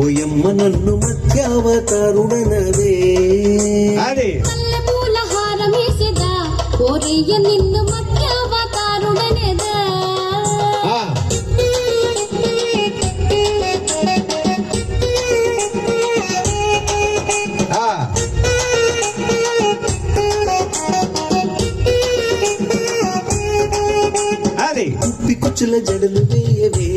ఓయమ్మ నన్ను మధ్యావతారుడనవే అది మల్లెపూల హారమేసెదా ఓరయ్య నిన్ను మధ్యావతారుడనేదా ఆ, ఆ. అది కుప్పి కుచ్చుల జడలు వేయవే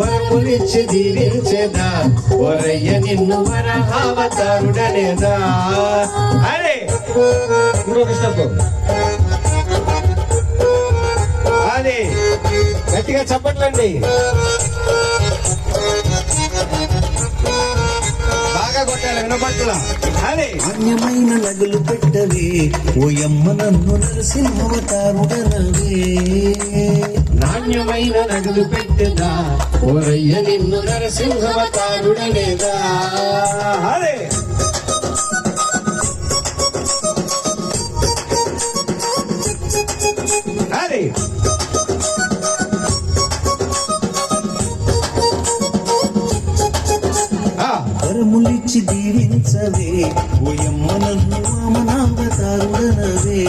వరములిచ్చి దీవించేదా ఒరయ్య నిన్ను వరహావతారుడనేదా? అరే! ఇంకొక స్టెప్ అది గట్టిగా చెప్పట్లండి. కొట్టాలి వినపట్ల అది నాణ్యమైన నగలు పెట్టవే ఓయమ్మ నన్ను నరసింహవతారుడనవే నాణ్యమైన నగలు పెట్టదా ఓరయ్య నిన్ను నరసింహవతారుడనేదా అదే అది వరములిచ్చి దీవించవే. ఓయమ్మ నన్ను వామనావతారుడనవే